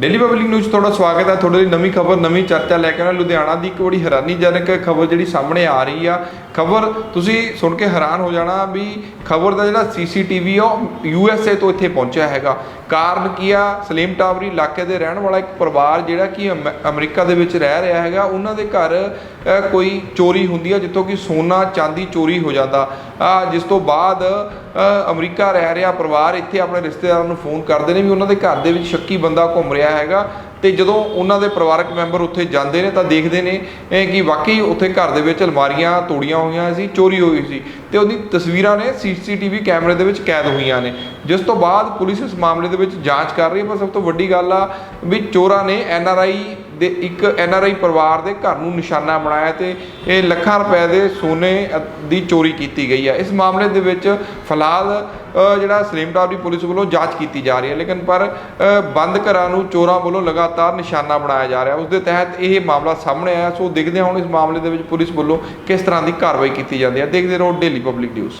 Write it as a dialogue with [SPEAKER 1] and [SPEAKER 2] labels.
[SPEAKER 1] Daily public news ਤੁਹਾਡਾ ਸਵਾਗਤ ਹੈ। ਤੁਹਾਡੇ ਲਈ ਨਵੀਂ ਖਬਰ, ਨਵੀਂ ਚਰਚਾ ਲੈ ਕੇ ਆਉਣਾ। ਲੁਧਿਆਣਾ ਦੀ ਇੱਕ ਬੜੀ ਹੈਰਾਨੀਜਨਕ ਖਬਰ ਜਿਹੜੀ ਸਾਹਮਣੇ ਆ ਰਹੀ ਆ। ਖਬਰ ਤੁਸੀਂ ਸੁਣ ਕੇ ਹੈਰਾਨ ਹੋ ਜਾਣਾ ਵੀ ਖਬਰ ਦਾ ਜਿਹੜਾ ਸੀਸੀਟੀਵੀ ਆ ਉਹ ਯੂਐਸਏ ਤੋਂ ਇੱਥੇ ਪਹੁੰਚਿਆ ਹੈਗਾ। ਕਾਰਨ ਕੀ ਆ? ਸਲੀਮ ਟਾਵਰੀ ਇਲਾਕੇ ਦੇ ਰਹਿਣ ਵਾਲਾ ਇੱਕ ਪਰਿਵਾਰ ਜਿਹੜਾ ਕਿ ਅਮ- ਅਮਰੀਕਾ ਦੇ ਵਿੱਚ ਰਹਿ ਰਿਹਾ ਹੈਗਾ, ਉਹਨਾਂ ਦੇ ਘਰ ਕੋਈ ਚੋਰੀ ਹੁੰਦੀ ਆ, ਜਿੱਥੋਂ ਕਿ ਸੋਨਾ ਚਾਂਦੀ ਚੋਰੀ ਹੋ ਜਾਂਦਾ। ਆ, ਜਿਸ ਤੋਂ ਬਾਅਦ ਅਮਰੀਕਾ ਰਹਿ ਰਿਹਾ ਪਰਿਵਾਰ ਇੱਥੇ ਆਪਣੇ ਰਿਸ਼ਤੇਦਾਰਾਂ ਨੂੰ ਫੋਨ ਕਰਦੇ ਨੇ ਵੀ ਉਹਨਾਂ ਦੇ ਘਰ ਦੇ ਵਿੱਚ ਸ਼ੱਕੀ ਬੰਦਾ ਘੁੰਮ ਰਿਹਾ ਹੈਗਾ। ਤੇ ਜਦੋਂ ਉਹਨਾਂ ਦੇ ਪਰਿਵਾਰਕ ਮੈਂਬਰ ਉੱਥੇ ਜਾਂਦੇ ਨੇ ਤਾਂ ਦੇਖਦੇ ਨੇ ਕਿ ਵਾਕਈ ਉੱਥੇ ਘਰ ਦੇ ਵਿੱਚ ਅਲਮਾਰੀਆਂ ਤੋੜੀਆਂ ਹੋਈਆਂ ਸੀ, ਚੋਰੀ ਹੋਈ ਸੀ ਤੇ ਉਹਦੀ ਤਸਵੀਰਾਂ ਨੇ ਸੀਸੀਟੀਵੀ ਕੈਮਰੇ ਦੇ ਵਿੱਚ ਕੈਦ ਹੋਈਆਂ ਨੇ। ਜਿਸ ਤੋਂ ਬਾਅਦ ਪੁਲਿਸ ਇਸ ਮਾਮਲੇ ਦੇ ਵਿੱਚ ਜਾਂਚ ਕਰ ਰਹੀ ਹੈ, ਪਰ ਸਭ ਤੋਂ ਵੱਡੀ ਗੱਲ ਆ ਵੀ ਚੋਰਾਂ ਨੇ ਐਨਆਰਆਈ ਦੇ ਇੱਕ ਐੱਨ ਆਰ ਆਈ ਪਰਿਵਾਰ ਦੇ ਘਰ ਨੂੰ ਨਿਸ਼ਾਨਾ ਬਣਾਇਆ ਤੇ ਇਹ ਲੱਖਾਂ ਰੁਪਏ ਦੇ ਸੋਨੇ ਦੀ ਚੋਰੀ ਕੀਤੀ ਗਈ ਹੈ ਇਸ ਮਾਮਲੇ ਦੇ ਵਿੱਚ ਫਿਲਹਾਲ ਜਿਹੜਾ ਸਲੀਮਟਾਪ ਦੀ ਪੁਲਿਸ ਵੱਲੋਂ ਜਾਂਚ ਕੀਤੀ ਜਾ ਰਹੀ ਹੈ, ਲੇਕਿਨ ਪਰ ਬੰਦ ਘਰਾਂ ਨੂੰ ਚੋਰਾਂ ਵੱਲੋਂ ਲਗਾਤਾਰ ਨਿਸ਼ਾਨਾ ਬਣਾਇਆ ਜਾ ਰਿਹਾ। ਉਸ ਦੇ ਤਹਿਤ ਇਹ ਮਾਮਲਾ ਸਾਹਮਣੇ ਆਇਆ, ਸੋ ਦੇਖਦੇ ਹਾਂ ਹੁਣ ਇਸ ਮਾਮਲੇ ਦੇ ਵਿੱਚ ਪੁਲਿਸ ਵੱਲੋਂ ਕਿਸ ਤਰ੍ਹਾਂ ਦੀ ਕਾਰਵਾਈ ਕੀਤੀ ਜਾਂਦੀ ਹੈ। ਦੇਖਦੇ ਰਹੋ ਡੇਲੀ ਪਬਲਿਕ ਨਿਊਜ਼